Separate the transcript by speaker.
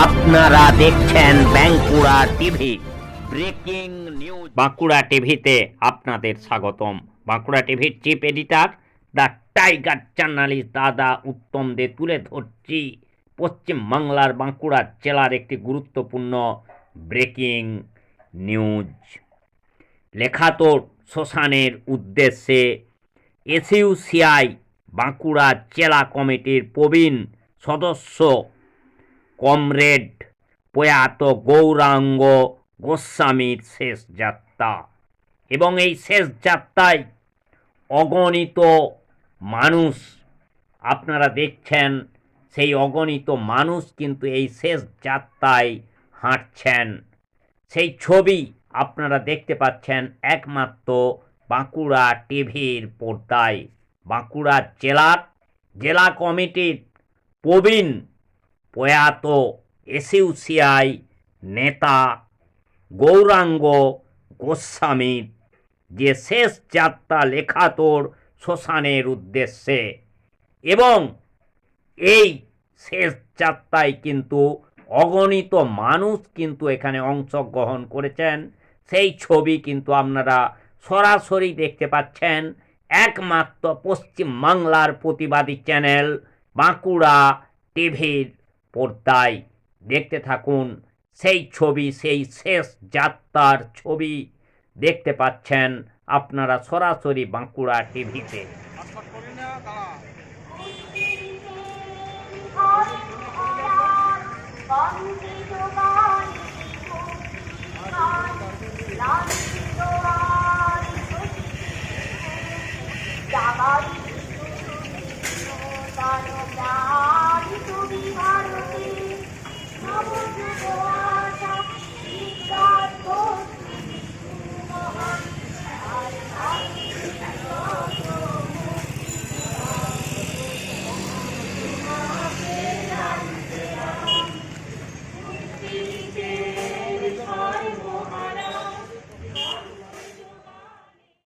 Speaker 1: আপনারা দেখছেন Bankura TV. Breaking news. Bankura টিভিতে আপনাদের স্বাগতম। বাঁকুড়া টিভির chief editor, the tiger journalist দাদা উত্তম দে তুলে ধরছি পশ্চিম বাংলার বাঁকুড়া জেলার একটি গুরুত্বপূর্ণ ব্রেকিং নিউজ। লেখাতোর শ্মশানের উদ্দেশ্যে, এসইউসিআই বাঁকুড়া জেলা কমিটির প্রবীণ সদস্য কমরেড, প্রয়াত গৌরাঙ্গ গোস্বামীর শেষ যাত্রা। এবং এই শেষ যাত্রায় অগণিত মানুষ, আপনারা দেখছেন, সেই অগণিত মানুষ কিন্তু এই শেষ যাত্রায় হাঁটছেন। সেই ছবি আপনারা দেখতে পাচ্ছেন একমাত্র বাঁকুড়া টিভির পর্দায়। বাঁকুড়া জেলার জেলা কমিটির প্রবীণ প্রয়াত এসিউসিআই নেতা গৌরাঙ্গ গোস্বামীর যে শেষ যাত্রা লেখাতোর শ্মশানের উদ্দেশ্যে। এবং এই শেষ যাত্রায় কিন্তু অগণিত মানুষ কিন্তু এখানে অংশগ্রহণ করেছেন। সেই ছবি কিন্তু আপনারা সরাসরি দেখতে পাচ্ছেন। একমাত্র পশ্চিম বাংলার প্রতিবাদী চ্যানেল বাঁকুড়া টিভির পর্দায় দেখতে থাকুন। সেই ছবি, সেই শেষ যাত্রার ছবি দেখতে পাচ্ছেন আপনারা সরাসরি বাঁকুড়া টিভিতে।
Speaker 2: ভারতে